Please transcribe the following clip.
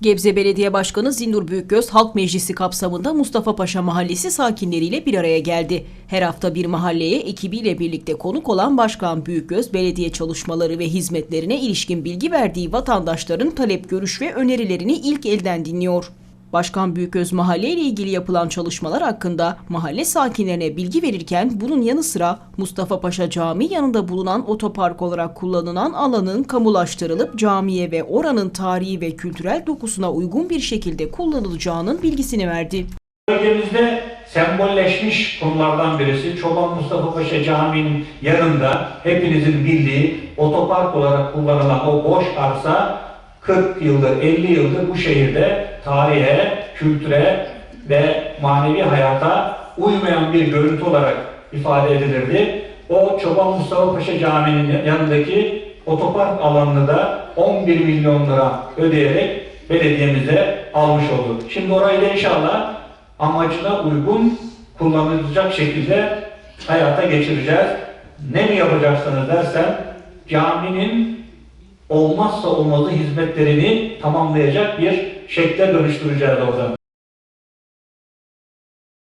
Gebze Belediye Başkanı Zindur Büyükgöz Halk Meclisi kapsamında Mustafa Paşa Mahallesi sakinleriyle bir araya geldi. Her hafta bir mahalleye ekibiyle birlikte konuk olan Başkan Büyükgöz, belediye çalışmaları ve hizmetlerine ilişkin bilgi verdiği vatandaşların talep, görüş ve önerilerini ilk elden dinliyor. Başkan Büyükgöz mahalle ile ilgili yapılan çalışmalar hakkında mahalle sakinlerine bilgi verirken bunun yanı sıra Mustafa Paşa Camii yanında bulunan otopark olarak kullanılan alanın kamulaştırılıp camiye ve oranın tarihi ve kültürel dokusuna uygun bir şekilde kullanılacağının bilgisini verdi. Bölgemizde sembolleşmiş konulardan birisi Çoban Mustafa Paşa Camii'nin yanında hepinizin bildiği otopark olarak kullanılan o boş arsa 40 yıldır, 50 yıldır bu şehirde tarihe, kültüre ve manevi hayata uymayan bir görüntü olarak ifade edilirdi. O Çoban Mustafa Paşa Camii'nin yanındaki otopark alanını da 11 milyon lira ödeyerek belediyemize almış olduk. Şimdi orayı da inşallah amacına uygun kullanılacak şekilde hayata geçireceğiz. Ne mi yapacaksınız dersen caminin olmazsa olmazı hizmetlerini tamamlayacak bir şekle dönüştüreceğiz orada.